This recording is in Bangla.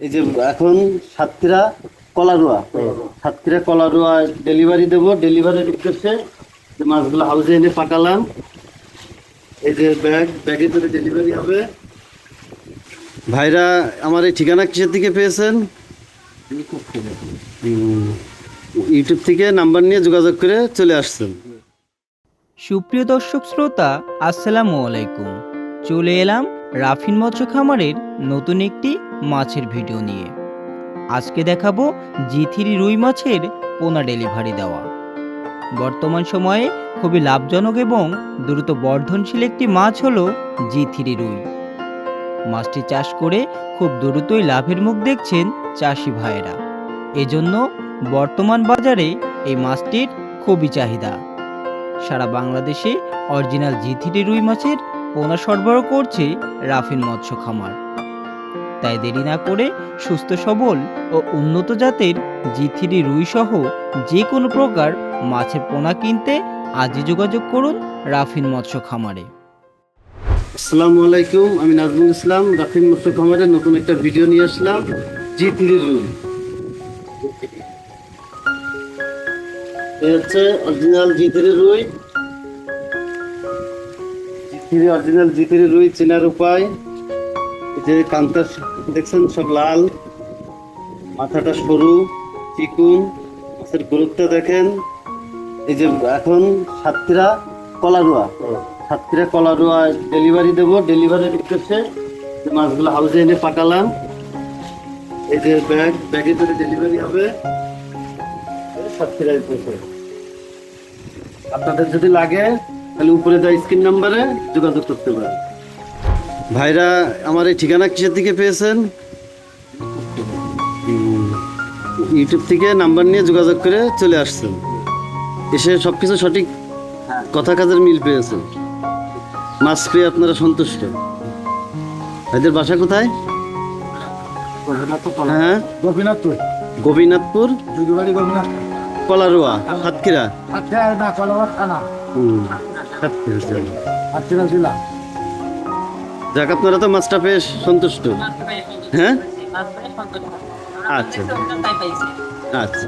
এই যে এখন সাতক্ষীরা কলারোয়া সাতক্ষীরা কলারোয়া ডেলিভারি দেবো। ডেলিভারির উদ্দেশ্যে যে মাছগুলো হাউসে এনে পাঠালাম। এই যে ব্যাগ ব্যাগে করে ডেলিভারি হবে। ভাইরা, আমার এই ঠিকানা কিসের থেকে পেয়েছেন? ইউটিউব থেকে নাম্বার নিয়ে যোগাযোগ করে চলে আসছেন। সুপ্রিয় দর্শক শ্রোতা, আসসালামু আলাইকুম। চলে এলাম রাফিন মৎস্য খামারের নতুন একটি মাছের ভিডিও নিয়ে। আজকে দেখাবো জি থ্রি রুই মাছের পোনা ডেলিভারি দেওয়া। বর্তমান সময়ে খুবই লাভজনক এবং দ্রুত বর্ধনশীল একটি মাছ হলো জি থ্রি রুই। মাছটি চাষ করে খুব দ্রুতই লাভের মুখ দেখছেন চাষি ভাইয়েরা। এজন্য বর্তমান বাজারে এই মাছটির খুবই চাহিদা। সারা বাংলাদেশে অরিজিনাল জিথিরি রুই মাছের পোনা সরবরাহ করছে রাফিন মৎস্য খামার। তাই দেরি না করে সুস্থ সবল ও উন্নত জাতের জিথিরি রুই সহ যে কোনো প্রকার মাছের পোনা কিনতে আজই যোগাযোগ করুন রাফিন মৎস্য খামারে। আসসালামু আলাইকুম, আমি নাজমুল ইসলাম, রাফিন মৎস্য খামারে নতুন একটা ভিডিও নিয়ে আসলাম জি থ্রি রুই হচ্ছে অরিজিনাল জি থ্রি রুই। জিথিরি অরিজিনাল জি থ্রি রুই, চেনার উপায়। যে কান্তার দেখছেন সব লাল মাথাটা সরু চিকুন মাছের গুরুত্ব দেখেন। এই যে এখন সাতক্ষীরা কলারোয়া। সাতক্ষীরা কলারোয়া ডেলিভারি দেবো। ডেলিভারির উদ্দেশ্যে যে মাছগুলো হাউসে এনে পাঠালাম। এই যে ব্যাগ ব্যাগে করে ডেলিভারি হবে। সাতক্ষীরায় পৌঁছে। আপনাদের যদি লাগে তাহলে উপরে দেওয়া স্ক্রিন নাম্বারে যোগাযোগ করতে পারেন। ভাইরা আমার এই ঠিকানা কিসের থেকে পেয়েছেন? ইউটিউব থেকে নাম্বার নিয়ে যোগাযোগ করে চলে আসছেন। এসে সব কিছু সঠিক কথা কাজের মিল পেয়েছেন। মাছ পেয়ে আপনারা সন্তুষ্ট। ভাইদের বাসা কোথায়? হ্যাঁ? গোপীনাথপুর। গোপীনাথপুর? কলারোয়া সাতক্ষীরা? হুম, সাতক্ষীরা জেলা। যাক আপনারা তো মাছটা পেয়ে সন্তুষ্ট। হ্যাঁ? আচ্ছা। আচ্ছা।